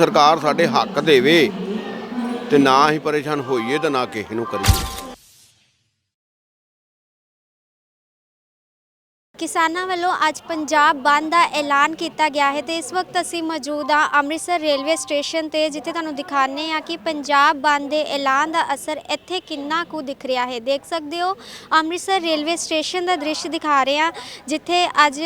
ਸਰਕਾਰ ਸਾਡੇ ਹੱਕ ਦੇਵੇ ਤੇ ਨਾ ਹੀ ਪਰੇਸ਼ਾਨ ਹੋਈਏ ਤੇ ਨਾ ਕਿਸੇ ਨੂੰ ਕਰੀਏ। ਕਿਸਾਨਾਂ ਵੱਲੋਂ ਅੱਜ ਪੰਜਾਬ ਬੰਦ ਦਾ ਐਲਾਨ ਕੀਤਾ ਗਿਆ ਹੈ ਤੇ ਇਸ ਵਕਤ ਅਸੀਂ ਮੌਜੂਦ ਹਾਂ ਅੰਮ੍ਰਿਤਸਰ ਰੇਲਵੇ ਸਟੇਸ਼ਨ ਤੇ, ਜਿੱਥੇ ਤੁਹਾਨੂੰ ਦਿਖਾਣੇ ਆ ਕਿ ਪੰਜਾਬ ਬੰਦ ਦੇ ਐਲਾਨ ਦਾ ਅਸਰ ਇੱਥੇ ਕਿੰਨਾ ਕੁ ਦਿਖ ਰਿਹਾ ਹੈ। ਦੇਖ ਸਕਦੇ ਹੋ, ਅੰਮ੍ਰਿਤਸਰ ਰੇਲਵੇ ਸਟੇਸ਼ਨ ਦਾ ਦ੍ਰਿਸ਼ ਦਿਖਾ ਰਹੇ ਹਾਂ, ਜਿੱਥੇ ਅੱਜ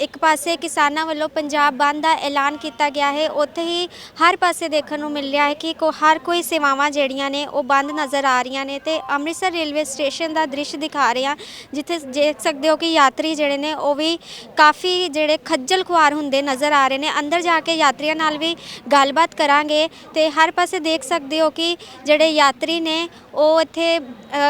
ਇੱਕ ਪਾਸੇ ਕਿਸਾਨਾਂ ਵੱਲੋਂ ਪੰਜਾਬ ਬੰਦ ਦਾ ਐਲਾਨ ਕੀਤਾ ਗਿਆ ਹੈ, ਉੱਥੇ ਹੀ ਹਰ ਪਾਸੇ ਦੇਖਣ ਨੂੰ ਮਿਲ ਰਿਹਾ ਹੈ ਕਿ ਕੋ ਹਰ ਕੋਈ ਸੇਵਾਵਾਂ ਜਿਹੜੀਆਂ ਨੇ ਉਹ ਬੰਦ ਨਜ਼ਰ ਆ ਰਹੀਆਂ ਨੇ ਤੇ ਅੰਮ੍ਰਿਤਸਰ ਰੇਲਵੇ ਸਟੇਸ਼ਨ ਦਾ ਦ੍ਰਿਸ਼ ਦਿਖਾ ਰਹੇ ਹਾਂ ਜਿੱਥੇ ਦੇਖ ਸਕਦੇ ਹੋ ਕਿ ਯਾਤਰੀ ਜਿਹੜੇ ਨੇ ਉਹ ਵੀ ਕਾਫੀ ਜਿਹੜੇ ਖੱਜਲ ਖੁਆਰ ਹੁੰਦੇ ਨਜ਼ਰ ਆ ਰਹੇ ਨੇ। ਅੰਦਰ ਜਾ ਕੇ ਯਾਤਰੀਆਂ ਨਾਲ ਵੀ ਗੱਲਬਾਤ ਕਰਾਂਗੇ ਤੇ ਹਰ ਪਾਸੇ ਦੇਖ ਸਕਦੇ ਹੋ ਕਿ ਜਿਹੜੇ ਯਾਤਰੀ ਨੇ ਉਹ ਇੱਥੇ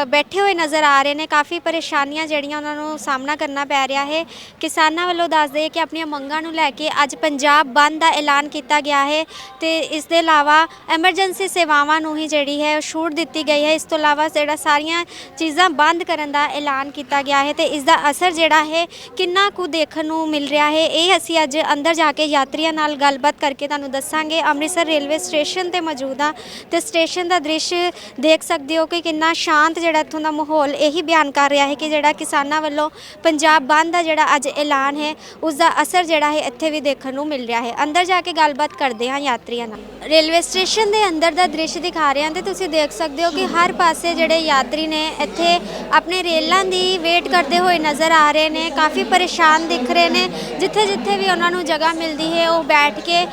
ਬੈਠੇ ਹੋਏ ਨਜ਼ਰ ਆ ਰਹੇ ਨੇ। ਕਾਫੀ ਪਰੇਸ਼ਾਨੀਆਂ ਜਿਹੜੀਆਂ ਉਹਨਾਂ ਨੂੰ ਸਾਹਮਣਾ ਕਰਨਾ ਪੈ ਰਿਹਾ ਹੈ। ਕਿਸਾਨਾਂ ਵੱਲੋਂ ਦੱਸ ਦਈਏ ਕਿ ਆਪਣੀਆਂ ਮੰਗਾਂ ਨੂੰ ਲੈ ਕੇ ਅੱਜ ਪੰਜਾਬ ਬੰਦ ਦਾ ਐਲਾਨ ਕੀਤਾ ਗਿਆ ਹੈ ਤੇ ਇਸ ਦੇ ਇਲਾਵਾ ਐਮਰਜੈਂਸੀ ਸੇਵਾਵਾਂ ਨੂੰ ਹੀ ਜਿਹੜੀ ਹੈ ਉਹ ਛੂਟ ਦਿੱਤੀ ਗਈ ਹੈ। ਇਸ ਤੋਂ ਇਲਾਵਾ ਜਿਹੜਾ ਸਾਰੀਆਂ ਚੀਜ਼ਾਂ ਬੰਦ ਕਰਨ ਦਾ ਐਲਾਨ ਕੀਤਾ ਗਿਆ ਹੈ ਤੇ ਇਸ ਦਾ ਅਸਰ ਜਿਹੜਾ ਹੈ ਕਿੰਨਾ ਕੁ ਦੇਖਣ ਨੂੰ ਮਿਲ ਰਿਹਾ ਹੈ, ਇਹ ਅਸੀਂ ਅੱਜ ਅੰਦਰ ਜਾ ਕੇ ਯਾਤਰੀਆਂ ਨਾਲ ਗੱਲਬਾਤ ਕਰਕੇ ਤੁਹਾਨੂੰ ਦੱਸਾਂਗੇ। ਅੰਮ੍ਰਿਤਸਰ ਰੇਲਵੇ ਸਟੇਸ਼ਨ ਤੇ ਮੌਜੂਦ ਹਾਂ ਤੇ ਸਟੇਸ਼ਨ ਦਾ ਦ੍ਰਿਸ਼ ਦੇਖ ਸਕਦੇ ਹੋ ਕਿ ਕਿੰਨਾ ਸ਼ਾਂਤ ਜਿਹੜਾ ਇੱਥੋਂ ਦਾ ਮਾਹੌਲ ਇਹੀ ਬਿਆਨ ਕਰ ਰਿਹਾ ਹੈ ਕਿ ਜਿਹੜਾ ਕਿਸਾਨਾਂ ਵੱਲੋਂ ਪੰਜਾਬ ਬੰਦ ਦਾ ਜਿਹੜਾ ਅੱਜ ਐਲਾਨ ਹੈ ਉਸ ਦਾ ਅਸਰ ਜਿਹੜਾ ਹੈ ਇੱਥੇ ਵੀ ਦੇਖਣ ਨੂੰ ਮਿਲ ਰਿਹਾ ਹੈ। ਅੰਦਰ ਜਾ ਕੇ ਗੱਲਬਾਤ ਕਰਦੇ ਹਾਂ ਯਾਤਰੀਆਂ ਨਾਲ। ਰੇਲਵੇ ਸਟੇਸ਼ਨ ਦੇ ਅੰਦਰ ਦਾ ਦ੍ਰਿਸ਼ ਦਿਖਾ ਰਹੇ ਹਾਂ ਤੇ ਤੁਸੀਂ ਦੇਖ ਸਕਦੇ ਹੋ ਕਿ ਹਰ ਪਾਸੇ ਜਿਹੜੇ ਯਾਤਰੀ ਨੇ ਇੱਥੇ ਆਪਣੇ ਰੇਲਾਂ ਦੀ ਵੇਟ ਕਰਦੇ ਹੋਏ ਨਜ਼ਰ ਆ ਰਹੇ ਨੇ। ਕਾਫੀ ਪਰੇਸ਼ਾਨ ਦਿਖ ਰਹੇ ਨੇ। ਜਿੱਥੇ ਜਿੱਥੇ ਵੀ ਉਹਨਾਂ ਨੂੰ ਜਗ੍ਹਾ ਮਿਲਦੀ ਹੈ ਉਹ ਬੈਠ ਕੇ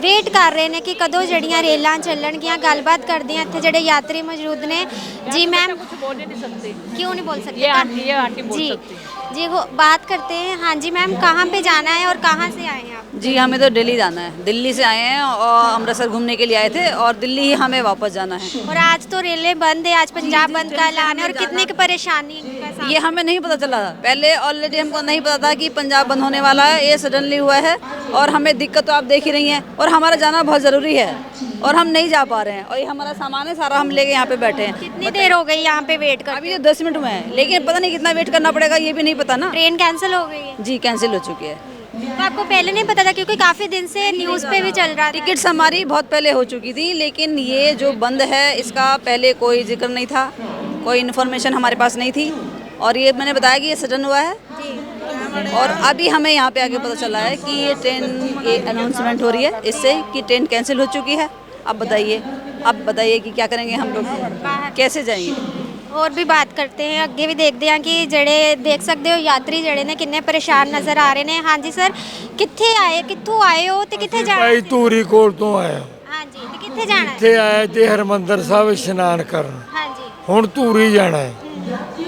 ਵੇਟ ਕਰ ਰਹੇ ਨੇ ਕਿ ਕਦੋਂ ਜਿਹੜੀਆਂ ਰੇਲਾਂ ਚੱਲਣਗੀਆਂ। ਗੱਲਬਾਤ ਕਰਦੇ ਆ ਇੱਥੇ ਜਿਹੜੇ ਯਾਤਰੀ ਮੌਜੂਦ ਨੇ। ਜੀ ਮੈਮ ਕੁਝ ਬੋਲ ਨਹੀਂ ਸਕਦੇ। ਕਿਉਂ ਨਹੀਂ ਬੋਲ ਸਕਦੇ? ਇਹ ਆਂਟੀ ਇਹ ਆਂਟੀ ਬੋਲ ਸਕਦੀ ਹੈ। जी वो बात करते हैं। हाँ जी मैम कहाँ पे जाना है और कहाँ से आए हैं आप? जी हमें तो दिल्ली जाना है। दिल्ली से आए हैं और अमृतसर घूमने के लिए आए थे और दिल्ली ही हमें वापस जाना है। और आज तो रेलवे बंद है आज पंजाब बंद का ऐलान है और कितने की परेशानी ये हमें नहीं पता चला। था पहले ऑलरेडी हमको नहीं पता था कि पंजाब बंद होने वाला है ये सडनली हुआ है और हमें दिक्कत तो आप देख ही रही हैं और हमारा जाना बहुत ज़रूरी है और हम नहीं जा पा रहे हैं और ये हमारा सामान है सारा हम लेके यहाँ पे बैठे हैं। कितनी देर हो गई यहाँ पे वेट कर अभी तो दस मिनट हुए हैं लेकिन पता नहीं कितना वेट करना पड़ेगा ये भी नहीं पता ना। ट्रेन कैंसिल हो गई है? जी कैंसिल हो चुकी है। तो आपको पहले नहीं पता था क्योंकि काफ़ी दिन से न्यूज़ पे भी चल रहा था। टिकट्स हमारी बहुत पहले हो चुकी थी लेकिन ये जो बंद है इसका पहले कोई ज़िक्र नहीं था कोई इन्फॉर्मेशन हमारे पास नहीं थी। और ये मैंने बताया कि ये सडन हुआ है जी और अभी हमें यहाँ पे आके पता चला है कि ये ट्रेन ये अनाउंसमेंट हो रही है इससे कि ट्रेन कैंसिल हो चुकी है अब बताइए अब बताइए कि क्या करेंगे हम लोग कैसे जाएंगे ਹੋਰ ਵੀ ਬਾਤ ਕਰਤੇ हैं ਅੱਗੇ ਵੀ ਦੇਖਦੇ ਹਾਂ ਕਿ ਜਿਹੜੇ ਦੇਖ ਸਕਦੇ ਹੋ ਯਾਤਰੀ ਜਿਹੜੇ ਨੇ ਕਿੰਨੇ ਪਰੇਸ਼ਾਨ ਨਜ਼ਰ ਆ ਰਹੇ ਨੇ ਹਾਂਜੀ ਸਰ ਕਿੱਥੇ ਆਏ ਕਿੱਥੋਂ ਆਏ ਹੋ ਤੇ ਕਿੱਥੇ ਜਾਣਾ ਭਾਈ ਧੂਰੀ ਕੋਲ ਤੋਂ ਆਇਆ ਹਾਂਜੀ ਤੇ ਕਿੱਥੇ ਜਾਣਾ ਹੈ ਇੱਥੇ ਆਇਆ ਤੇ ਹਰਮੰਦਰ ਸਾਹਿਬ ਇਸ਼ਨਾਨ ਕਰਨ ਹਾਂਜੀ ਹੁਣ ਧੂਰੀ ਜਾਣਾ ਹੈ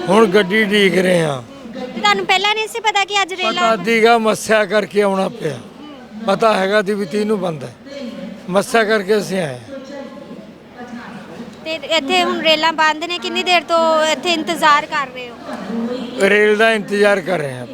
ਹੁਣ ਗੱਡੀ ਢੀਕ ਰਹੇ ਆ ਤੇ ਤੁਹਾਨੂੰ ਪਹਿਲਾਂ ਨਹੀਂ ਸੀ ਪਤਾ ਕਿ ਅੱਜ ਪਤਾ ਰੇਲਾਂ ਦੀਗਾ ਮੱਸਿਆ ਕਰਕੇ ਆਉਣਾ ਪਿਆ। ਪਤਾ ਹੈਗਾ ਦੀ ਵੀ ਤੀਨੂੰ ਬੰਦਾ ਮੱਸਿਆ ਕਰਕੇ ਅਸੀਂ ਆਏ ਤੇ ਇੱਥੇ ਹੁਣ ਰੇਲਾਂ ਬੰਦ ਨੇ ਕਿੰਨੀ ਦੇਰ ਤੋਂ ਇੱਥੇ ਇੰਤਜ਼ਾਰ ਕਰ ਰਹੇ ਹੋ? ਰੇਲ ਦਾ ਇੰਤਜ਼ਾਰ ਕਰ ਰਹੇ ਆ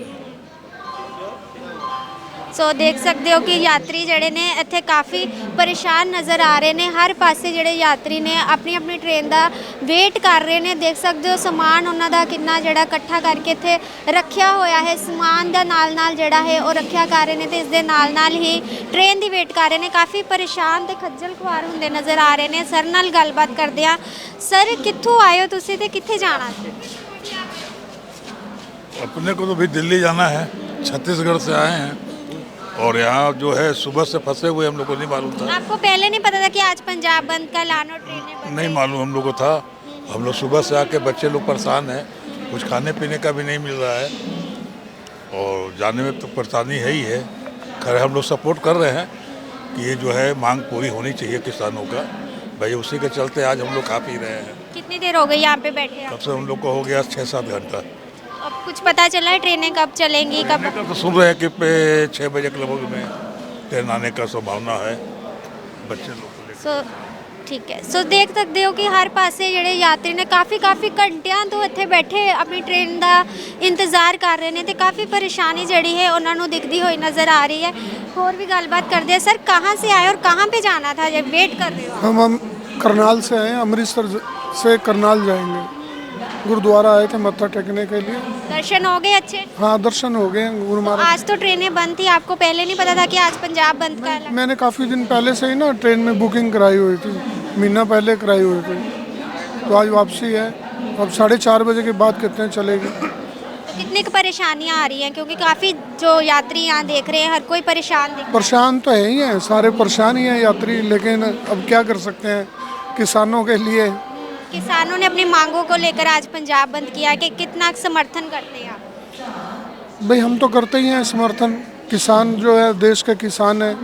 ਸੋ ਦੇਖ ਸਕਦੇ ਹੋ ਕਿ ਯਾਤਰੀ ਜਿਹੜੇ ਨੇ ਇੱਥੇ ਕਾਫੀ ਪਰੇਸ਼ਾਨ ਨਜ਼ਰ ਆ ਰਹੇ ਨੇ ਹਰ ਪਾਸੇ ਜਿਹੜੇ ਯਾਤਰੀ ਨੇ ਆਪਣੀ ਆਪਣੀ ਟ੍ਰੇਨ ਦਾ ਵੇਟ ਕਰ ਰਹੇ ਨੇ ਦੇਖ ਸਕਦੇ ਹੋ ਸਮਾਨ ਉਹਨਾਂ ਦਾ ਕਿੰਨਾ ਜਿਹੜਾ ਇਕੱਠਾ ਕਰਕੇ ਇੱਥੇ ਰੱਖਿਆ ਹੋਇਆ ਹੈ ਸਮਾਨ ਦਾ ਨਾਲ ਨਾਲ ਜਿਹੜਾ ਹੈ ਉਹ ਰੱਖਿਆ ਕਰ ਰਹੇ ਨੇ ਤੇ ਇਸ ਦੇ ਨਾਲ ਨਾਲ ਹੀ ਟ੍ਰੇਨ ਦੀ ਵੇਟ ਕਰ ਰਹੇ ਨੇ ਕਾਫੀ ਪਰੇਸ਼ਾਨ ਤੇ ਖੱਜਲ ਖੁਆਰ ਹੁੰਦੇ ਨਜ਼ਰ ਆ ਰਹੇ ਨੇ ਸਰ ਨਾਲ ਗੱਲਬਾਤ ਕਰਦੇ ਆ ਸਰ ਕਿੱਥੋਂ ਆਏ ਹੋ ਤੁਸੀਂ ਤੇ ਕਿੱਥੇ ਜਾਣਾ ਸੀ अपने को तो भी दिल्ली जाना है छत्तीसगढ़ से आए हैं और यहाँ जो है सुबह से फंसे हुए हम लोग को नहीं मालूम था। आपको पहले नहीं पता था कि आज पंजाब बंद का और ट्रेनें नहीं मालूम हम लोग को था। हम लोग सुबह से आके बच्चे लोग परेशान हैं। कुछ खाने पीने का भी नहीं मिल रहा है। और जाने में तो परेशानी है ही है। खैर हम लोग सपोर्ट कर रहे हैं कि ये जो है मांग पूरी होनी चाहिए किसानों का। भाई उसी के चलते आज हम लोग खा पी रहे हैं। कितनी देर हो गई यहाँ पे बैठे तब से हम लोग को हो गया छः सात घंटा। अब कुछ पता चला है ट्रेनें कब चलेंगी कब ट्रेन का तो सुन रहे हैं कि पे- छः बजे के लगभग में ट्रेन आने का संभावना है बच्चे लोग को लेकर ਸੋ ਠੀਕ ਹੈ ਸੋ ਦੇਖ ਸਕਦੇ ਹੋ ਕਿ ਹਰ ਪਾਸੇ ਜਿਹੜੇ ਯਾਤਰੀ ਨੇ ਕਾਫੀ ਕਾਫੀ ਘੰਟਿਆਂ ਤੋਂ ਇੱਥੇ ਬੈਠੇ ਆਪਣੀ ਟ੍ਰੇਨ ਦਾ ਇੰਤਜ਼ਾਰ ਕਰ ਰਹੇ ਨੇ ਤੇ ਕਾਫੀ ਪਰੇਸ਼ਾਨੀ ਜਿਹੜੀ ਹੈ ਉਹਨਾਂ ਨੂੰ ਦਿਖਦੀ ਹੋਈ ਨਜ਼ਰ ਆ ਰਹੀ ਹੈ ਹੋਰ ਵੀ ਗੱਲਬਾਤ ਕਰਦੇ ਆ ਸਰ ਕਹਾਂ ਸੇ ਆਏ और कहाँ पे जाना था जब वेट कर रहे हो हम हम करनाल से आए हैं अमृतसर से करनाल जाएंगे गुरुद्वारा आए थे मत्था टेकने के लिए। दर्शन हो गए अच्छे? हाँ दर्शन हो गए गुरु महाराज। आज तो ट्रेनें बंद थी आपको पहले नहीं पता था कि आज पंजाब बंद का ऐलान मैंने काफ़ी दिन पहले से ही ना ट्रेन में बुकिंग कराई हुई थी महीना पहले कराई हुई थी। तो आज वापसी है अब साढ़े चार बजे के बाद कितने चलेगी? तो कितनी की परेशानियाँ आ रही हैं? क्योंकि काफ़ी जो यात्री यहाँ देख रहे हैं हर कोई परेशान परेशान तो है ही है सारे परेशान ही हैं यात्री लेकिन अब क्या कर सकते हैं किसानों के लिए? किसानों ने अपनी मांगों को लेकर आज पंजाब बंद किया कि कितना समर्थन करते हैं आप भाई हम तो करते ही हैं समर्थन किसान जो है देश के किसान है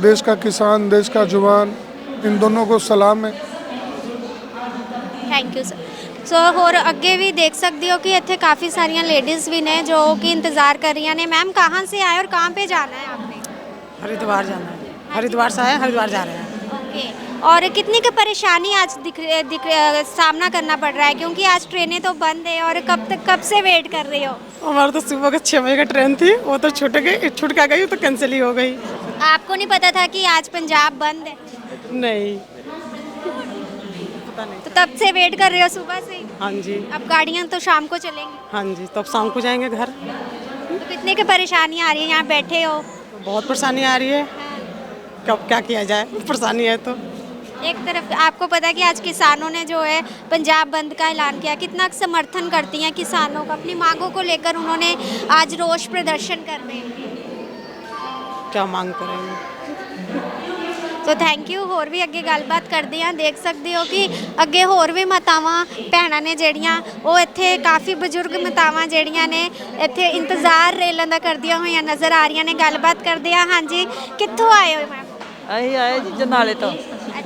देश का किसान देश का जवान इन दोनों को सलाम है ਥੈਂਕ ਯੂ ਸਰ ਸੋ ਹੋਰ ਅੱਗੇ ਵੀ ਦੇਖ ਸਕਦੇ ਹੋ ਕਿ ਇੱਥੇ ਕਾਫੀ ਸਾਰੀਆਂ ਲੇਡੀਜ਼ ਵੀ ਨੇ ਜੋ ਕਿ ਇੰਤਜ਼ਾਰ ਕਰ रही ਨੇ मैम कहाँ से आए और कहाँ पे जाना है आपने हरिद्वार जाना है हरिद्वार से आए हरिद्वार जा रहे हैं ओके और कितनी की परेशानी आज दिख दिख सामना करना पड़ रहा है क्योंकि आज ट्रेनें तो बंद है और कब तक कब से वेट कर रही हो? हमारा तो सुबह का छः बजे का ट्रेन थी वो तो छूट गई छूट का गई तो कैंसिल ही हो गई। आपको नहीं पता था कि आज पंजाब बंद है? नहीं। तो तब से वेट कर रहे हो सुबह से? हाँ जी। अब गाड़ियाँ तो शाम को चलेंगी। हाँ जी तो अब शाम को जाएँगे घर। तो कितने की परेशानी आ रही है यहाँ बैठे हो? बहुत परेशानी आ रही है। कब क्या किया जाए? परेशानी है तो। एक तरफ आपको पता है कि आज किसानों ने जो है पंजाब बंद का ऐलान किया कितना समर्थन करती हैं किसानों का अपनी मांगों को लेकर उन्होंने आज रोष प्रदर्शन कर रहे हैं क्या मांग करेंगे ਸੋ ਥੈਂਕ ਯੂ ਹੋਰ ਵੀ ਅੱਗੇ ਗੱਲਬਾਤ ਕਰਦੇ ਹਾਂ ਦੇਖ ਸਕਦੇ ਹੋ ਕਿ ਅੱਗੇ ਹੋਰ ਵੀ ਮਾਤਾਵਾਂ ਭੈਣਾਂ ਨੇ ਜਿਹੜੀਆਂ ਉਹ ਇੱਥੇ ਕਾਫੀ ਬਜ਼ੁਰਗ ਮਾਤਾਵਾਂ ਜਿਹੜੀਆਂ ਨੇ ਇੱਥੇ ਇੰਤਜ਼ਾਰ ਰੇਲਾਂ ਦਾ ਕਰਦੀਆਂ ਹੋਈਆਂ ਨਜ਼ਰ ਆ ਰਹੀਆਂ ਨੇ ਗੱਲਬਾਤ ਕਰਦੇ ਹਾਂ ਹਾਂਜੀ ਕਿੱਥੋਂ ਆਏ ਹੋ ਮੈਮ ਅਸੀਂ ਆਏ ਜੀ ਜਨਾਲੇ ਤੋਂ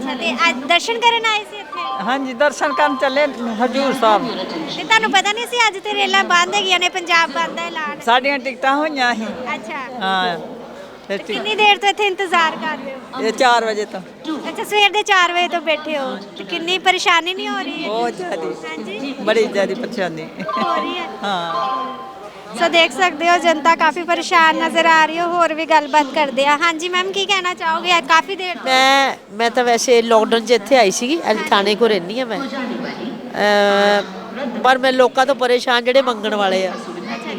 ਅੱਛਾ ਤੇ ਅੱਜ ਦਰਸ਼ਨ ਕਰਨ ਆਏ ਸੀ ਇੱਥੇ ਹਾਂਜੀ ਦਰਸ਼ਨ ਕਰਨ ਚੱਲੇ ਹਜੂਰ ਸਾਹਿਬ ਤੇ ਤੁਹਾਨੂੰ ਪਤਾ ਨਹੀਂ ਸੀ ਅੱਜ ਤੇ ਰੇਲਾਂ ਬੰਦ ਹੈਗੀਆਂ ਨੇ ਪੰਜਾਬ ਬੰਦ ਦਾ ਐਲਾਨ ਸਾਡੀਆਂ ਟਿਕਟਾਂ ਹੋਈਆਂ ਸੀ ਅੱਛਾ ਹਾਂ ਤੇ ਟਿ- ਕਿੰਨੀ ਦੇਰ ਤੋਂ ਇੱਥੇ ਇੰਤਜ਼ਾਰ ਕਰ ਰਹੇ ਹੋ ਇਹ 4 ਵਜੇ ਤੋਂ ਅੱਛਾ ਸਵੇਰ ਦੇ 4 ਵਜੇ ਤੋਂ ਬੈਠੇ ਹੋ ਤੇ ਕਿੰਨੀ ਪਰੇਸ਼ਾਨੀ ਨਹੀਂ ਹੋ ਰਹੀ ਬਹੁਤ ਜ਼ਿਆਦੀ ਹਾਂਜੀ ਬੜੀ ਜ਼ਿਆਦੀ ਪਰੇਸ਼ਾਨੀ ਹੋ ਰਹੀ ਹੈ ਹਾਂ ਸੋ ਦੇਖ ਸਕਦੇ ਹੋ ਜਨਤਾ ਕਾਫੀ ਪਰੇਸ਼ਾਨ ਨਜ਼ਰ ਆ ਰਹੀ ਹੈ ਹੋਰ ਵੀ ਗੱਲਬਾਤ ਕਰਦੇ ਆ। ਹਾਂਜੀ ਮੈਮ ਕੀ ਕਹਿਣਾ ਚਾਹੋਗੇ? ਅੱਜ ਕਾਫੀ ਦੇਰ ਤੋਂ ਮੈਂ ਮੈਂ ਤਾਂ ਵੈਸੇ ਲੋਕਡਾਊਨ 'ਚ ਇੱਥੇ ਆਈ ਸੀਗੀ ਅੱਜ ਥਾਣੇ ਕੋ ਰਹਿੰਦੀ ਆ ਮੈਂ। ਅਹ ਪਰ ਮੈਂ ਲੋਕਾਂ ਤੋਂ ਪਰੇਸ਼ਾਨ ਜਿਹੜੇ ਮੰਗਣ ਵਾਲੇ ਆ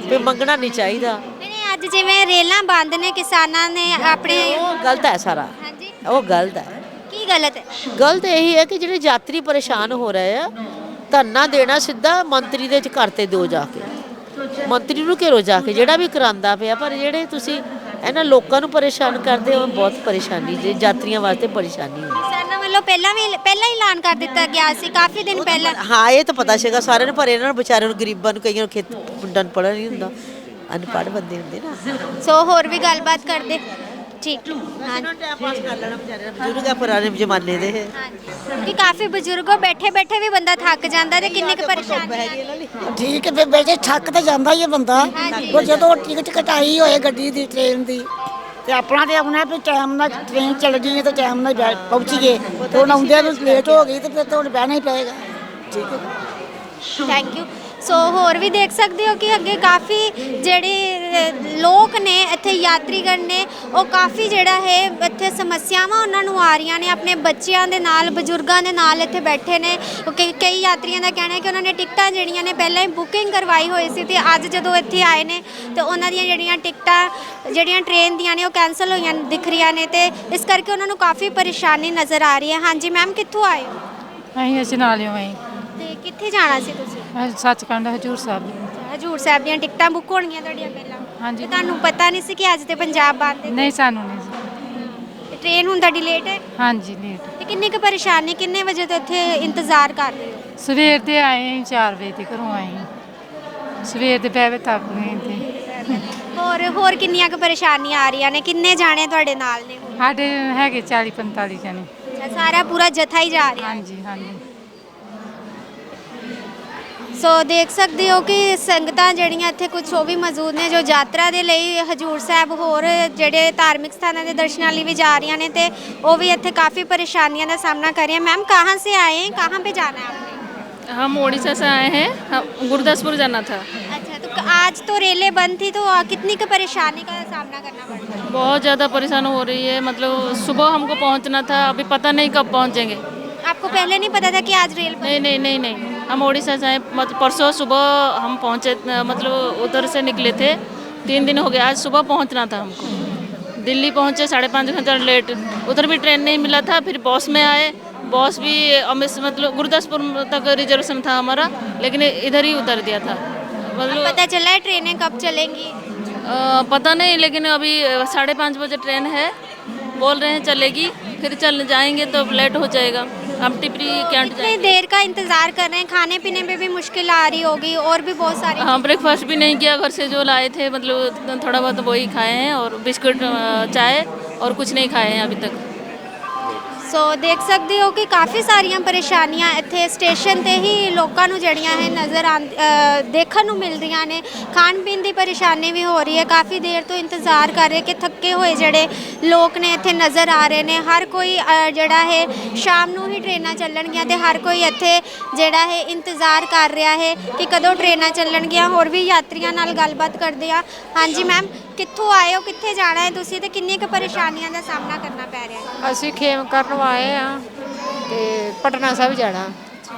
ਵੀ ਮੰਗਣਾ ਨਹੀਂ ਚਾਹੀਦਾ। ਨਹੀਂ ਨਹੀਂ ਅੱਜ ਜਿਵੇਂ ਰੇਲਾਂ ਬੰਦ ਨੇ ਕਿਸਾਨਾਂ ਨੇ ਆਪਣੇ ਉਹ ਗਲਤ ਹੈ ਸਾਰਾ। ਹਾਂਜੀ। ਉਹ ਗਲਤ ਹੈ। ਕੀ ਗਲਤ ਹੈ? ਗਲਤ ਇਹੀ ਹੈ ਕਿ ਜਿਹੜੇ ਯਾਤਰੀ ਪਰੇਸ਼ਾਨ ਹੋ ਰਹੇ ਆ ਧਰਨਾ ਦੇਣਾ ਸਿੱਧਾ ਮੰਤਰੀ ਦੇ ਚ ਕਰਤੇ ਦਿਓ ਜਾ ਕੇ। ਮੰਤਰੀ ਨੂੰ ਘੇਰੋ ਜਾ ਕੇ ਜਿਹੜਾ ਵੀ ਕਰਾਂਦਾ ਪਿਆ ਪਰ ਜਿਹੜੇ ਤੁਸੀਂ ਇਹਨਾਂ ਲੋਕਾਂ ਨੂੰ ਪਰੇਸ਼ਾਨ ਕਰਦੇ ਹੋ ਬਹੁਤ ਪਰੇਸ਼ਾਨੀ ਜੇ ਯਾਤਰੀਆਂ ਵਾਸਤੇ ਪਰੇਸ਼ਾਨੀ ਹੈ। ਵੱਲੋਂ ਪਹਿਲਾਂ ਵੀ ਪਹਿਲਾਂ ਹੀ ਐਲਾਨ ਕਰ ਦਿੱਤਾ ਗਿਆ ਸੀ ਕਾਫੀ ਦਿਨ ਪਹਿਲਾਂ। ਹਾਂ ਇਹ ਤਾਂ ਪਤਾ ਸੀਗਾ ਸਾਰਿਆਂ ਨੂੰ ਪਰ ਇਹਨਾਂ ਨੂੰ ਵਿਚਾਰਿਆਂ ਨੂੰ ਗਰੀਬਾਂ ਨੂੰ ਕਈਆਂ ਨੂੰ ਖੇਤ ਮੁੰਡਾਂ ਨੂੰ ਪੜ੍ਹਨ ਨਹੀਂ ਹੁੰਦਾ। ਅਨਪੜ੍ਹ ਬੰਦੇ ਹੁੰਦੇ ਨਾ। ਸੋ ਹੋਰ ਵੀ ਗੱਲਬਾਤ ਕਰਦੇ। ਠੀਕ। ਹਾਂਜੀ ਟਾਈਮ ਪਾਸ ਕਰ ਲੈਣਾ ਵਿਚਾਰਿਆਂ ਨੂੰ ਬਜ਼ੁਰਗ ਆ ਪੁਰਾਣੇ ਜ਼ਮਾਨੇ ਦੇ ਕਿ ਕਾਫੀ ਬਜ਼ੁਰਗੋ ਬੈਠੇ ਬੈਠੇ ਵੀ ਬੰਦਾ ਥੱਕ ਜਾਂਦਾ ਤੇ ਕਿੰਨੇ ਕੁ ਪਰੇਸ਼ਾਨੀ ਆ ਠੀਕ ਹੈ ਫਿਰ ਬੇਟੇ ਥੱਕ ਤਾਂ ਜਾਂਦਾ ਹੀ ਹੈ ਬੰਦਾ। ਉਹ ਜਦੋਂ ਟਿਕਟ ਕਟਾਈ ਹੋਏ ਗੱਡੀ ਦੀ ਟ੍ਰੇਨ ਦੀ ਤੇ ਆਪਣਾ ਤੇ ਆਪਣਾ ਵੀ ਟਾਈਮ ਨਾਲ ਟ੍ਰੇਨ ਚੱਲ ਗਈ ਹੈ ਤੇ ਟਾਈਮ ਨਾਲ ਬੈ- ਪਹੁੰਚੀਏ। ਤੇ ਹੁਣ ਆਉਂਦਿਆਂ ਨੂੰ ਲੇਟ ਹੋ ਗਈ ਤੇ ਫਿਰ ਤਾਂ ਹੁਣ ਬਹਿਣਾ ਹੀ ਪਏਗਾ। ਠੀਕ ਹੈ। ਥੈਂਕ ਯੂ ਸੋ ਹੋਰ ਵੀ ਦੇਖ ਸਕਦੇ ਹੋ ਕਿ ਅੱਗੇ ਕਾਫੀ ਜਿਹੜੇ ਲੋਕ ਨੇ ਇੱਥੇ ਯਾਤਰੀਗਣ ਨੇ ਉਹ ਕਾਫੀ ਜਿਹੜਾ ਹੈ ਇੱਥੇ ਸਮੱਸਿਆਵਾਂ ਉਹਨਾਂ ਨੂੰ ਆ ਰਹੀਆਂ ਨੇ ਆਪਣੇ ਬੱਚਿਆਂ ਦੇ ਨਾਲ ਬਜ਼ੁਰਗਾਂ ਦੇ ਨਾਲ ਇੱਥੇ ਬੈਠੇ ਨੇ। ਕਈ ਕਈ ਯਾਤਰੀਆਂ ਦਾ ਕਹਿਣਾ ਹੈ ਕਿ ਉਹਨਾਂ ਨੇ ਟਿਕਟਾਂ ਜਿਹੜੀਆਂ ਨੇ ਪਹਿਲਾਂ ਹੀ ਬੁਕਿੰਗ ਕਰਵਾਈ ਹੋਈ ਸੀ ਤੇ ਅੱਜ ਜਦੋਂ ਇੱਥੇ ਆਏ ਨੇ ਤੇ ਉਹਨਾਂ ਦੀਆਂ ਜਿਹੜੀਆਂ ਟਿਕਟਾਂ ਜਿਹੜੀਆਂ ਟ੍ਰੇਨ ਦੀਆਂ ਨੇ ਉਹ ਕੈਨਸਲ ਹੋਈਆਂ ਦਿਖ ਰਹੀਆਂ ਨੇ ਤੇ ਇਸ ਕਰਕੇ ਉਹਨਾਂ ਨੂੰ ਕਾਫੀ ਪਰੇਸ਼ਾਨੀ ਨਜ਼ਰ ਆ ਰਹੀ ਹੈ। ਹਾਂਜੀ ਮੈਮ ਕਿੱਥੋਂ ਆਏ ਹੋ? ਅਸੀਂ ਅਸੀਂ ਨਾਲਿਓ ਆਏ ਤੇ ਕਿੱਥੇ ਜਾਣਾ ਸੀ ਤੁਸੀਂ? ਸੱਚਖੰਡ ਹਜੂਰ ਸਾਹਿਬ ਹਜੂਰ ਸਾਹਿਬ ਦੀਆਂ ਟਿਕਟਾਂ ਬੁੱਕ ਹੋਣਗੀਆਂ ਤੁਹਾਡੀਆਂ ਪਹਿਲਾਂ? ਹਾਂਜੀ। ਤੇ ਤੁਹਾਨੂੰ ਪਤਾ ਨਹੀਂ ਸੀ ਕਿ ਅੱਜ ਤੇ ਪੰਜਾਬ ਬੰਦ ਹੈ। ਨਹੀਂ ਸਾਨੂੰ ਨਹੀਂ ਸੀ। ਤੇ ਟ੍ਰੇਨ ਹੁਣ ਤੁਹਾਡੀ ਲੇਟ ਹੈ? ਹਾਂਜੀ ਲੇਟ ਤੇ ਕਿੰਨੀ ਕੁ ਪਰੇਸ਼ਾਨੀ ਕਿੰਨੇ ਵਜੇ ਤੋਂ ਇੱਥੇ ਇੰਤਜ਼ਾਰ ਕਰ ਰਹੇ ਹੋ? ਸਵੇਰ ਦੇ ਆਏ ਅਸੀਂ 4 ਵਜੇ ਤੇ ਘਰੋਂ ਆਏ ਹਾਂ। ਸਵੇਰ ਦੇ ਬਹਿ ਥੱਕ ਗਏ ਤੇ ਹੋਰ ਹੋਰ ਕਿੰਨੀਆਂ ਕੁ ਪਰੇਸ਼ਾਨੀਆਂ ਆ ਰਹੀਆਂ ਨੇ? ਕਿੰਨੇ ਜਾਣੇ ਤੁਹਾਡੇ ਨਾਲ ਨੇ? ਸਾਡੇ ਹੈਗੇ 40 45 ਜਣੇ। ਅੱਛਾ, ਸਾਰਾ ਪੂਰਾ ਜਥਾ ਹੀ ਜਾ ਰਿਹਾ। ਹਾਂਜੀ ਹਾਂਜੀ। ਸੋ ਦੇਖ ਸਕਦੇ ਹੋ ਕਿ ਸੰਗਤਾਂ ਜਿਹੜੀਆਂ ਇੱਥੇ ਕੁਝ ਉਹ ਵੀ ਮੌਜੂਦ ਨੇ ਜੋ ਯਾਤਰਾ ਦੇ ਲਈ ਹਜੂਰ ਸਾਹਿਬ ਹੋਰ ਜਿਹੜੇ ਧਾਰਮਿਕ ਸਥਾਨਾਂ ਦੇ ਦਰਸ਼ਨਾਂ ਲਈ ਵੀ ਜਾ ਰਹੀਆਂ ਨੇ ਤੇ ਉਹ ਵੀ ਇੱਥੇ ਕਾਫੀ ਪਰੇਸ਼ਾਨੀਆਂ ਦਾ ਸਾਹਮਣਾ ਕਰ रही हैं मैम कहाँ से आए हैं कहाँ पे जाना है आपने हम उड़ीसा से आए हैं हम गुरदासपुर जाना था अच्छा तो आज तो रेलें बंद थी तो कितनी की परेशानी का सामना करना पड़ता है बहुत ज़्यादा परेशान हो रही है मतलब सुबह हमको पहुंचना था अभी पता नहीं कब पहुंचेंगे आपको पहले नहीं पता था कि आज रेल बंद नहीं नहीं नहीं नहीं हम उड़ीसा जाए आए मत- परसों सुबह हम पहुँचे मतलब उधर से निकले थे तीन दिन हो गया आज सुबह पहुँचना था हमको। दिल्ली पहुँचे साढ़े पाँच घंटा लेट उधर भी ट्रेन नहीं मिला था फिर बॉस में आए बॉस भी अमृत मतलब गुरदासपुर तक रिजर्वेशन था हमारा लेकिन इधर ही उतर दिया था। मतलब पता चला है ट्रेनें कब चलेंगी? अ, पता नहीं लेकिन अभी साढ़े पाँच बजे ट्रेन है बोल रहे हैं चलेगी फिर चल जाएँगे तो लेट हो जाएगा। हम टिपरी कैंट इतनी देर का इंतज़ार कर रहे हैं खाने पीने में भी मुश्किल आ रही होगी और भी बहुत सारी हाँ ब्रेकफास्ट भी नहीं किया घर से जो लाए थे मतलब थोड़ा बहुत वही खाए हैं और बिस्कुट चाय और कुछ नहीं खाए हैं अभी तक। ਸੋ ਦੇਖ ਸਕਦੇ ਹੋ ਕਿ ਕਾਫੀ ਸਾਰੀਆਂ ਪਰੇਸ਼ਾਨੀਆਂ ਇੱਥੇ ਸਟੇਸ਼ਨ ਤੇ ਹੀ ਲੋਕਾਂ ਨੂੰ ਜੜੀਆਂ ਹੈ ਨਜ਼ਰ ਆਂ ਦੇਖਣ ਨੂੰ ਮਿਲ ਰਹੀਆਂ ਨੇ। ਖਾਣ ਪੀਣ ਦੀ ਪਰੇਸ਼ਾਨੀ ਵੀ ਹੋ ਰਹੀ ਹੈ। ਕਾਫੀ ਦੇਰ ਤੋਂ ਇੰਤਜ਼ਾਰ ਕਰ ਰਹੇ ਕਿ ਥੱਕੇ ਹੋਏ ਜਿਹੜੇ ਲੋਕ ਨੇ ਇੱਥੇ ਨਜ਼ਰ ਆ ਰਹੇ ਨੇ। ਹਰ ਕੋਈ ਜਿਹੜਾ ਹੈ ਸ਼ਾਮ ਨੂੰ ਹੀ ਟ੍ਰੇਨਾਂ ਚੱਲਣਗੀਆਂ ਤੇ ਹਰ ਕੋਈ ਇੱਥੇ ਜਿਹੜਾ ਹੈ ਇੰਤਜ਼ਾਰ ਕਰ ਰਿਹਾ ਹੈ ਕਿ ਕਦੋਂ ਟ੍ਰੇਨਾਂ ਚੱਲਣਗੀਆਂ। ਹੋਰ ਵੀ ਯਾਤਰੀਆਂ ਨਾਲ ਗੱਲਬਾਤ ਕਰਦੇ ਆ। ਹਾਂਜੀ ਮੈਮ ਕਿੱਥੋਂ ਆਏ ਹੋ ਕਿੱਥੇ ਜਾਣਾ ਹੈ ਤੁਸੀਂ ਤੇ ਕਿੰਨੀਆਂ ਕੁ ਪਰੇਸ਼ਾਨੀਆਂ ਦਾ ਸਾਹਮਣਾ ਕਰਨਾ ਪੈ ਰਿਹਾ ਹੈ? ਅਸੀਂ ਖੇਮ ਕਰਨ ਆਏ ਆ ਤੇ ਪਟਨਾ ਸਾਹਿਬ ਜਾਣਾ।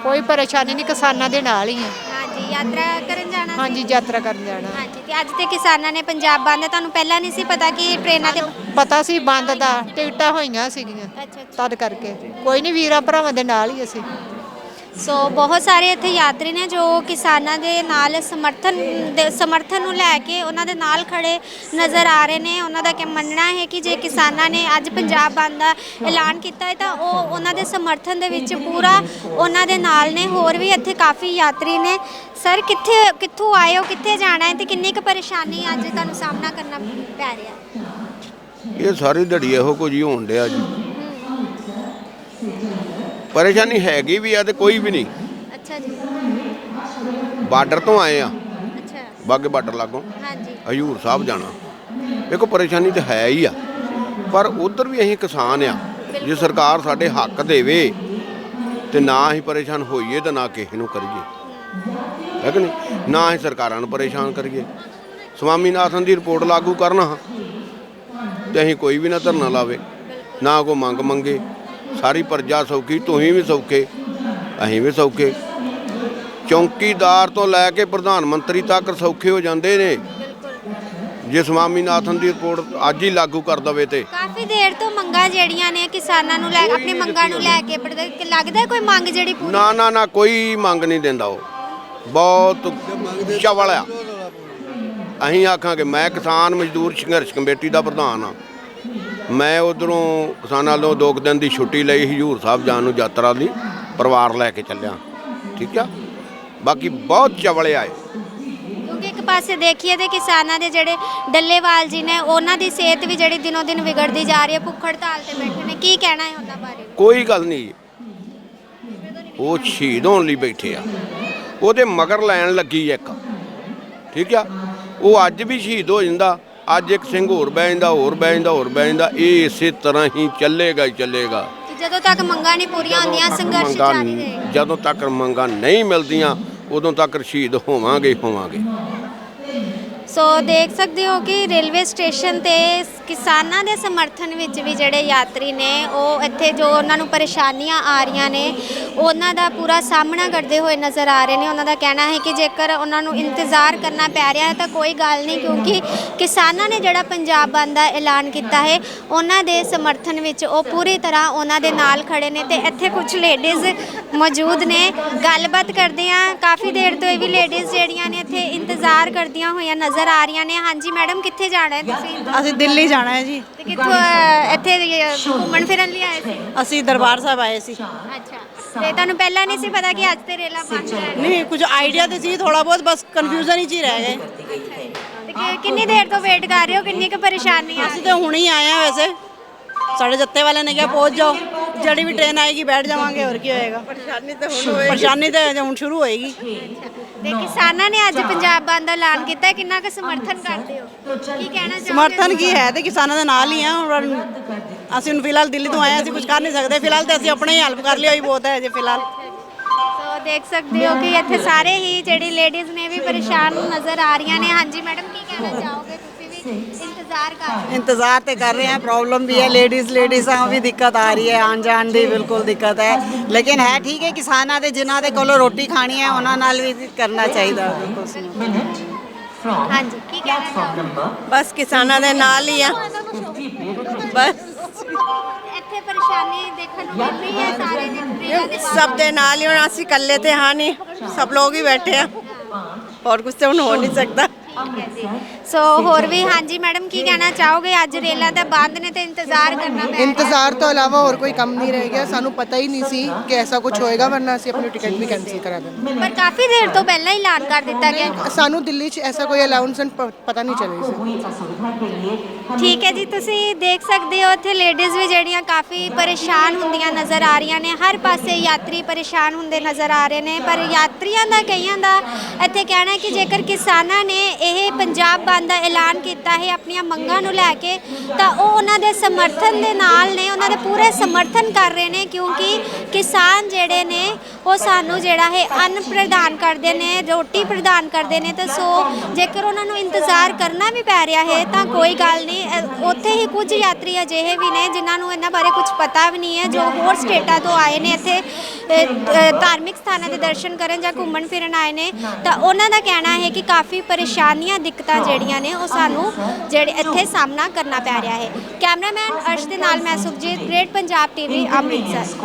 ਕੋਈ ਪਰੇਸ਼ਾਨੀ ਨਹੀਂ ਕਿਸਾਨਾਂ ਦੇ ਨਾਲ ਹੀ ਆ। ਹਾਂਜੀ ਯਾਤਰਾ ਕਰਨ ਜਾਣਾ ਸੀ? ਹਾਂਜੀ ਯਾਤਰਾ ਕਰਨ ਜਾਣਾ। ਹਾਂਜੀ ਤੇ ਅੱਜ ਤੇ ਕਿਸਾਨਾਂ ਨੇ ਪੰਜਾਬ ਬੰਦ ਹੈ ਤੁਹਾਨੂੰ ਪਹਿਲਾਂ ਨਹੀਂ ਸੀ ਪਤਾ ਕਿ ਟ੍ਰੇਨਾਂ ਤੇ ਪਤਾ ਸੀ ਬੰਦ ਦਾ ਟਿਕਟਾਂ ਹੋਈਆਂ ਸੀਗੀਆਂ ਅੱਛਾ ਅੱਛਾ। ਤਦ ਕਰਕੇ। ਕੋਈ ਨਹੀਂ ਵੀਰਾਂ ਭਰਾਵਾਂ ਦੇ ਨਾਲ ਹੀ ਅਸੀਂ। ਸੋ ਬਹੁਤ ਸਾਰੇ ਇੱਥੇ ਯਾਤਰੀ ਨੇ ਜੋ ਕਿਸਾਨਾਂ ਦੇ ਨਾਲ ਸਮਰਥਨ ਦੇ ਸਮਰਥਨ ਨੂੰ ਲੈ ਕੇ ਉਹਨਾਂ ਦੇ ਨਾਲ ਖੜੇ ਨਜ਼ਰ ਆ ਰਹੇ ਨੇ। ਉਹਨਾਂ ਦਾ ਕਿ ਮੰਨਣਾ ਹੈ ਕਿ ਜੇ ਕਿਸਾਨਾਂ ਨੇ ਅੱਜ ਪੰਜਾਬ ਬੰਦ ਦਾ ਐਲਾਨ ਕੀਤਾ ਹੈ ਤਾਂ ਉਹ ਉਹਨਾਂ ਦੇ ਸਮਰਥਨ ਦੇ ਵਿੱਚ ਪੂਰਾ ਉਹਨਾਂ ਦੇ ਨਾਲ ਨੇ। ਹੋਰ ਵੀ ਇੱਥੇ ਕਾਫੀ ਯਾਤਰੀ ਨੇ। ਸਰ, ਕਿੱਥੇ, ਕਿੱਥੋਂ ਆਏ ਹੋ? ਕਿੱਥੇ ਜਾਣਾ ਹੈ ਤੇ ਕਿੰਨੀ ਕੁ ਪਰੇਸ਼ਾਨੀ ਅੱਜ ਤੁਹਾਨੂੰ ਸਾਹਮਣਾ ਕਰਨਾ ਪੈ ਰਿਹਾ ਇਹ ਸਾਰੀ ਦਿਹਾੜੀ ਇਹੋ ਕੁਝ ਹੀ ਹੋਣ ਡਿਆ ਜੀ। ਪਰੇਸ਼ਾਨੀ ਹੈਗੀ ਵੀ ਆ ਤੇ ਕੋਈ ਵੀ ਨਹੀਂ। ਅੱਛਾ ਜੀ। ਬਾਰਡਰ ਤੋਂ ਆਏ ਆ। ਅੱਛਾ। ਬਾਗੇ ਬਾਰਡਰ ਲਾਗੋਂ। ਹਾਂਜੀ। ਹਜੂਰ ਸਾਹਿਬ ਜਾਣਾ। ਦੇਖੋ ਪਰੇਸ਼ਾਨੀ ਤਾਂ ਹੈ ਹੀ ਆ। ਪਰ ਉਧਰ ਵੀ ਅਸੀਂ ਕਿਸਾਨ ਆ। ਜੇ ਸਰਕਾਰ ਸਾਡੇ ਹੱਕ ਦੇਵੇ ਤੇ ਨਾ ਅਸੀਂ ਪਰੇਸ਼ਾਨ ਹੋਈਏ ਤੇ ਨਾ ਕਿਸੇ ਨੂੰ ਕਰੀਏ। ਹੈ ਕਿ ਨਹੀਂ? ਨਾ ਅਸੀਂ ਸਰਕਾਰਾਂ ਨੂੰ ਪਰੇਸ਼ਾਨ ਕਰੀਏ। ਸਵਾਮੀਨਾਥਨ ਦੀ ਰਿਪੋਰਟ ਲਾਗੂ ਕਰਨਾ ਤੇ ਅਸੀਂ ਕੋਈ ਵੀ ਨਾ ਧਰਨਾ ਲਾਵੇ। ਨਾ ਕੋ ਮੰਗ ਮੰਗੇ। ਸਾਰੀ ਪ੍ਰਜਾ ਸੌਖੀ ਤੁਸੀਂ ਵੀ ਸੌਖੇ ਅਸੀਂ ਵੀ ਸੌਖੇ। ਚੌਂਕੀਦਾਰ ਤੋਂ ਲੈ ਕੇ ਪ੍ਰਧਾਨ ਮੰਤਰੀ ਤੱਕ ਸੌਖੇ ਹੋ ਜਾਂਦੇ ਨੇ। ਜੇ ਸਵਾਮੀਨਾਥਨ ਦੀ ਰਿਪੋਰਟ ਅੱਜ ਹੀ ਲਾਗੂ ਕਰ ਦਵੇ ਤੇ। ਕਾਫੀ ਦੇਰ ਤੋਂ ਮੰਗਾਂ ਜਿਹੜੀਆਂ ਨੇ ਕਿਸਾਨਾਂ ਨੂੰ ਲੈ ਆਪਣੀ ਮੰਗਾਂ ਨੂੰ ਲੈ ਕੇ ਲੱਗਦਾ ਕੋਈ ਮੰਗ ਜਿਹੜੀ ਪੂਰੀ ਨਾ ਨਾ ਨਾ ਕੋਈ ਮੰਗ ਨਹੀਂ ਦਿੰਦਾ ਉਹ। ਬਹੁਤ ਚਵਲ ਆ। ਅਸੀਂ ਆਖਾਂਗੇ ਮੈਂ ਕਿਸਾਨ ਮਜ਼ਦੂਰ ਸੰਘਰਸ਼ ਕਮੇਟੀ ਦਾ ਪ੍ਰਧਾਨ ਆ ਮੈਂ ਉਧਰੋਂ ਕਿਸਾਨਾਂ ਵੱਲੋਂ ਦੋ ਕੁ ਦਿਨ ਦੀ ਛੁੱਟੀ ਲਈ ਹਜੂਰ ਸਾਹਿਬ ਜਾਣ ਨੂੰ ਯਾਤਰਾ ਲਈ ਪਰਿਵਾਰ ਲੈ ਕੇ ਚੱਲਿਆ। ਠੀਕ ਆ? ਬਾਕੀ ਬਹੁਤ ਚਵਲ ਆਏ। ਕਿਉਂਕਿ ਇੱਕ ਪਾਸੇ ਦੇਖੀਏ ਤੇ ਕਿਸਾਨਾਂ ਦੇ ਜਿਹੜੇ ਡੱਲੇਵਾਲ ਜੀ ਨੇ ਉਹਨਾਂ ਦੀ ਸਿਹਤ ਵੀ ਜਿਹੜੀ ਦਿਨੋ ਦਿਨ ਵਿਗੜਦੀ ਜਾ ਰਹੀ ਹੈ ਭੁੱਖ ਹੜਤਾਲ ਤੇ ਬੈਠੇ ਨੇ। ਕੀ ਕਹਿਣਾ ਹੈ ਉਹਨਾਂ ਬਾਰੇ? ਕੋਈ ਗੱਲ ਨਹੀਂ ਉਹ ਸ਼ਹੀਦ ਹੋਣ ਲਈ ਬੈਠੇ ਆ। ਉਹਦੇ ਮਗਰ ਲੈਣ ਲੱਗੀ ਇੱਕ। ਠੀਕ ਆ? ਉਹ ਅੱਜ ਵੀ ਸ਼ਹੀਦ ਹੋ ਜਾਂਦਾ। ਅੱਜ ਇੱਕ ਸਿੰਘ ਹੋਰ ਬਹਿ ਜਾਂਦਾ ਹੋਰ ਬਹਿ ਜਾਂਦਾ ਹੋਰ ਬਹਿ ਜਾਂਦਾ ਇਹ ਇਸੇ ਤਰ੍ਹਾਂ ਹੀ ਚੱਲੇਗਾ ਹੀ ਚੱਲੇਗਾ। ਜਦੋਂ ਤੱਕ ਮੰਗਾਂ ਨਹੀਂ ਪੂਰੀਆਂ ਹੁੰਦੀਆਂ ਸੰਘਰਸ਼ ਮੰਗਾਂ ਜਾਰੀ ਰਹੇਗਾ ਜਦੋਂ ਤੱਕ ਮੰਗਾਂ ਨਹੀਂ ਮਿਲਦੀਆਂ ਉਦੋਂ ਤੱਕ ਸ਼ਹੀਦ ਹੋਵਾਂਗੇ ਹੀ ਹੋਵਾਂਗੇ। ਸੋ ਦੇਖ ਸਕਦੇ ਹੋ ਕਿ ਰੇਲਵੇ ਸਟੇਸ਼ਨ ਤੇ ਕਿਸਾਨਾਂ ਦੇ ਸਮਰਥਨ ਵਿੱਚ ਵੀ ਜਿਹੜੇ ਯਾਤਰੀ ਨੇ, ਉਹ ਇੱਥੇ ਜੋ ਉਹਨਾਂ ਨੂੰ ਪਰੇਸ਼ਾਨੀਆਂ ਆ ਰਹੀਆਂ ਨੇ, ਉਹਨਾਂ ਦਾ ਪੂਰਾ ਸਾਹਮਣਾ ਕਰਦੇ ਹੋਏ ਨਜ਼ਰ ਆ ਰਹੇ ਨੇ। ਉਹਨਾਂ ਦਾ ਕਹਿਣਾ ਹੈ ਕਿ ਜੇਕਰ ਉਹਨਾਂ ਨੂੰ ਇੰਤਜ਼ਾਰ ਕਰਨਾ ਪੈ ਰਿਹਾ ਹੈ, ਤਾਂ ਕੋਈ ਗੱਲ ਨਹੀਂ, ਕਿਉਂਕਿ ਕਿਸਾਨਾਂ ਨੇ ਜਿਹੜਾ ਪੰਜਾਬ ਬੰਦ ਦਾ ਐਲਾਨ ਕੀਤਾ ਹੈ, ਉਹਨਾਂ ਦੇ ਸਮਰਥਨ ਵਿੱਚ ਉਹ ਪੂਰੀ ਤਰ੍ਹਾਂ ਉਹਨਾਂ ਦੇ ਨਾਲ ਖੜੇ ਨੇ ਤੇ ਇੱਥੇ ਕੁਝ ਲੇਡੀਜ਼ ਮੌਜੂਦ ਨੇ। ਗੱਲਬਾਤ ਕਰਦੇ ਆ ਕਾਫੀ ਦੇਰ ਤੋਂ ਇਹ ਵੀ ਲੇਡੀਜ਼ ਜਿਹੜੀਆਂ ਨੇ ਇੱਥੇ ਇੰਤਜ਼ਾਰ ਕਰਦੀਆਂ ਹੋਈਆਂ ਨਜ਼ਰ ਆ ਰਹੀਆਂ ਨੇ। ਹਾਂਜੀ ਮੈਡਮ ਕਿੱਥੇ ਜਾਣਾ ਹੈ ਤੁਸੀਂ? ਅਸੀਂ ਦਿੱਲੀ ਜਾਣਾ ਹੈ ਜੀ। ਤੇ ਕਿੱਥੋਂ ਅਹ, ਇੱਥੇ ਅਹ, ਘੁੰਮਣ ਫਿਰਨ ਲਈ ਆਏ ਸੀ? ਅਸੀਂ ਦਰਬਾਰ ਸਾਹਿਬ ਆਏ ਸੀ। ਅੱਛਾ। ਤੇ ਤੁਹਾਨੂੰ ਪਹਿਲਾਂ ਨਹੀਂ ਸੀ ਪਤਾ ਕਿ ਅੱਜ ਤੇ ਰੇਲਾ ਬੰਦ ਹੈ ਨਹੀਂ ਕੁਝ ਆਈਡੀਆ ਤੇ ਸੀ ਥੋੜਾ ਬਹੁਤ ਬਸ ਕਨਫਿਊਜ਼ਨ ਹੀ ਚ ਹੀ ਰਹਿ ਗਏ। ਤੇ ਕਿ- ਕਿੰਨੀ ਦੇਰ ਤੋਂ ਵੇਟ ਕਰ ਰਹੇ ਹੋ? ਕਿੰਨੀ ਕੁ ਪਰੇਸ਼ਾਨੀ ਆ ਅਸੀਂ ਤਾਂ ਹੁਣੇ ਹੀ ਆਏ ਆ ਵੈਸੇ। ਸਾਡੇ ਜੱਤੇ ਵਾਲੇ ਨੇ ਕਿਹਾ ਪਹੁੰਚ ਜਾਓ। ਜਿਹੜੀ ਵੀ ਟ੍ਰੇਨ ਆਏਗੀ ਬੈਠ ਜਾਵਾਂਗੇ ਹੋਰ ਕੀ ਹੋਏਗਾ। ਪਰੇਸ਼ਾਨੀ ਤਾਂ ਹੁਣ ਹੋਏਗੀ। ਪਰੇਸ਼ਾਨੀ ਤਾਂ ਹੁਣ ਸ਼ੁਰੂ ਹੋਏਗੀ। ਤੇ ਕਿਸਾਨਾਂ ਨੇ ਅੱਜ ਪੰਜਾਬ ਬੰਦ ਦਾ ਐਲਾਨ ਕੀਤਾ ਹੈ, ਕਿੰਨਾ ਕੁ ਸਮਰਥਨ ਕਰਦੇ ਹੋ? ਕੀ ਕਹਿਣਾ ਚਾਹੋਗੇ? ਸਮਰਥਨ ਕੀ ਹੈ ਤੇ ਕਿਸਾਨਾਂ ਦੇ ਨਾਲ ਹੀ ਆ ਹੁਣ ਅਸੀਂ ਹੁਣ ਫਿਲਹਾਲ ਦਿੱਲੀ ਤੋਂ ਆਏ ਅਸੀਂ ਕੁਝ ਕਰ ਨਹੀਂ ਸਕਦੇ। ਫਿਲਹਾਲ ਤੇ ਅਸੀਂ ਆਪਣੇ ਹੀ ਹੈਲਪ ਕਰ ਲਈ ਹੋਈ ਬਹੁਤ ਹੈ ਜੇ ਫਿਲਹਾਲ। ਸੋ ਦੇਖ ਸਕਦੇ ਹੋ ਕਿ ਇੱਥੇ ਸਾਰੇ ਹੀ ਜਿਹੜੀ ਲੇਡੀਜ਼ ਨੇ ਵੀ ਪਰੇਸ਼ਾਨ ਨਜ਼ਰ ਆ ਰਹੀਆਂ ਨੇ। ਹਾਂਜੀ ਮੈਡਮ ਕੀ ਕਹਿਣਾ ਚਾਹੋਗੇ? ਇੰਤਜ਼ਾਰ ਇੰਤਜ਼ਾਰ ਕਰ ਰਹੇ इंतज़ार तो कर रहे हैं प्रॉब्लम भी है लेडीज़ लेडीज़ भी दिक्कत आ रही है आन जान ਦੀ ਬਿਲਕੁਲ ਦਿੱਕਤ ਹੈ ਲੇਕਿਨ ਹੈ ਠੀਕ ਹੈ ਕਿਸਾਨਾਂ ਦੇ ਜਿਨ੍ਹਾਂ ਦੇ ਕੋਲੋਂ ਰੋਟੀ ਖਾਣੀ ਹੈ ਉਹਨਾਂ ਨਾਲ ਵੀ ਕਰਨਾ ਚਾਹੀਦਾ ਬਿਲਕੁਲ ਹੋ ਹਾਂਜੀ ਕੀ ਕਹਿਣਾ ਚਾਹੋਗੇ ਬਸ ਕਿਸਾਨਾਂ ਦੇ ਨਾਲ ਹੀ ਆ ਬਸ ਇੱਥੇ ਪਰੇਸ਼ਾਨੀ ਦੇਖਣ ਨੂੰ ਮਿਲ ਰਹੀ ਹੈ ਸਾਰੇ ਦਿਨ ਰੇਲਾਂ ਦੇ ਬਾਹਰ। ਸਭ ਦੇ ਨਾਲ ਹੀ ਹੁਣ ਅਸੀਂ ਇਕੱਲੇ ਤੇ ਹਾਂ ਨਹੀਂ ਸਭ ਲੋਕ ਹੀ ਬੈਠੇ ਆ ਹੋਰ ਕੁਝ ਤੇ ਹੁਣ ਹੋ ਨਹੀਂ ਸਕਦਾ ਠੀਕ ਹੈ ਜੀ ਸੋ ਹੋਰ ਵੀ ਹਾਂਜੀ ਮੈਡਮ ਕੀ ਕਹਿਣਾ ਚਾਹੋਗੇ? ਅੱਜ ਰੇਲਾਂ ਦਾ ਬੰਦ ਨੇ ਤੇ ਇੰਤਜ਼ਾਰ ਕਰਨਾ ਪੈ ਰਿਹਾ। ਇੰਤਜ਼ਾਰ ਤੋਂ ਇਲਾਵਾ ਹੋਰ ਕੋਈ ਕੰਮ ਨਹੀਂ ਰਹਿ ਗਿਆ। ਸਾਨੂੰ ਪਤਾ ਹੀ ਨਹੀਂ ਸੀ ਕਿ ਐਸਾ ਕੁਝ ਹੋਏਗਾ ਵਰਨਾ ਅਸੀਂ ਆਪਣੀ ਟਿਕਟ ਵੀ ਕੈਨਸਲ ਕਰਾ ਦਿੰਦੇ ਪਰ ਕਾਫੀ ਦੇਰ ਤੋਂ ਪਹਿਲਾਂ ਹੀ ਐਲਾਨ ਕਰ ਦਿੱਤਾ ਗਿਆ। ਸਾਨੂੰ ਦਿੱਲੀ 'ਚ ਐਸਾ ਕੋਈ ਅਲਾਉਂਸਮੈਂਟ ਪਤਾ ਨਹੀਂ ਚੱਲਿਆ ਸੀ। ਠੀਕ ਹੈ ਜੀ ਤੁਸੀਂ ਦੇਖ ਸਕਦੇ ਹੋ ਇੱਥੇ ਲੇਡੀਜ਼ ਵੀ ਜਿਹੜੀਆਂ ਕਾਫੀ ਪਰੇਸ਼ਾਨ ਹੁੰਦੀਆਂ ਨਜ਼ਰ ਆ ਰਹੀਆਂ ਨੇ। ਹਰ ਪਾਸੇ ਯਾਤਰੀ ਪਰੇਸ਼ਾਨ ਹੁੰਦੇ ਨਜ਼ਰ ਆ ਰਹੇ ਨੇ। ਪਰ ਯਾਤਰੀਆਂ ਦਾ ਕਈਆਂ ਦਾ ਇੱਥੇ ਕਹਿਣਾ ਹੈ ਕਿ ਜੇਕਰ ਕਿਸਾਨਾਂ ਨੇ ਇਹ ਪੰਜਾਬ ਬੰਦ ਦਾ ਐਲਾਨ ਕੀਤਾ ਹੈ ਆਪਣੀਆਂ ਮੰਗਾਂ ਨੂੰ ਲੈ ਕੇ ਤਾਂ ਉਹ ਉਹਨਾਂ ਦੇ ਸਮਰਥਨ ਦੇ ਨਾਲ ਨੇ ਉਹਨਾਂ ਦੇ ਪੂਰੇ ਸਮਰਥਨ ਕਰ ਰਹੇ ਨੇ ਕਿਉਂਕਿ ਕਿਸਾਨ ਜਿਹੜੇ ਨੇ ਉਹ ਸਾਨੂੰ ਜਿਹੜਾ ਹੈ ਅੰਨ ਪ੍ਰਦਾਨ ਕਰਦੇ ਨੇ ਰੋਟੀ ਪ੍ਰਦਾਨ ਕਰਦੇ ਨੇ ਤਾਂ ਸੋ ਜੇਕਰ ਉਹਨਾਂ ਨੂੰ ਇੰਤਜ਼ਾਰ ਕਰਨਾ ਵੀ ਪੈ ਰਿਹਾ ਹੈ ਤਾਂ ਕੋਈ ਗੱਲ ਨਹੀਂ ਅ, ਉੱਥੇ ਹੀ ਕੁਝ ਯਾਤਰੀ ਅਜਿਹੇ ਵੀ ਨੇ ਜਿਨ੍ਹਾਂ ਨੂੰ ਇਹਨਾਂ ਬਾਰੇ ਕੁਝ ਪਤਾ ਵੀ ਨਹੀਂ ਹੈ ਜੋ ਹੋਰ ਸਟੇਟਾਂ ਤੋਂ ਆਏ ਨੇ ਇੱਥੇ ਅ, ਅ, ਧਾਰਮਿਕ ਸਥਾਨਾਂ ਦੇ ਦਰਸ਼ਨ ਕਰਨ ਜਾਂ ਘੁੰਮਣ ਫਿਰਨ ਆਏ ਨੇ ਤਾਂ ਉਹਨਾਂ ਦਾ ਕਹਿਣਾ ਹੈ ਕਿ ਕਾਫੀ ਪਰੇਸ਼ਾਨੀਆਂ ਦਿੱਕਤਾਂ ਜਿਹੜੀਆਂ ਨੇ ਉਹ ਸਾਨੂੰ ਜਿਹੜੇ ਇੱਥੇ ਸਾਹਮਣਾ ਕਰਨਾ ਪੈ ਰਿਹਾ ਹੈ। ਕੈਮਰਾਮੈਨ ਅਰਸ਼ ਦੇ ਨਾਲ ਮੈਂ ਸੁਖਜੀਤ ਗ੍ਰੇਟ ਪੰਜਾਬ ਟੀਵੀ ਅੰਮ੍ਰਿਤਸਰ।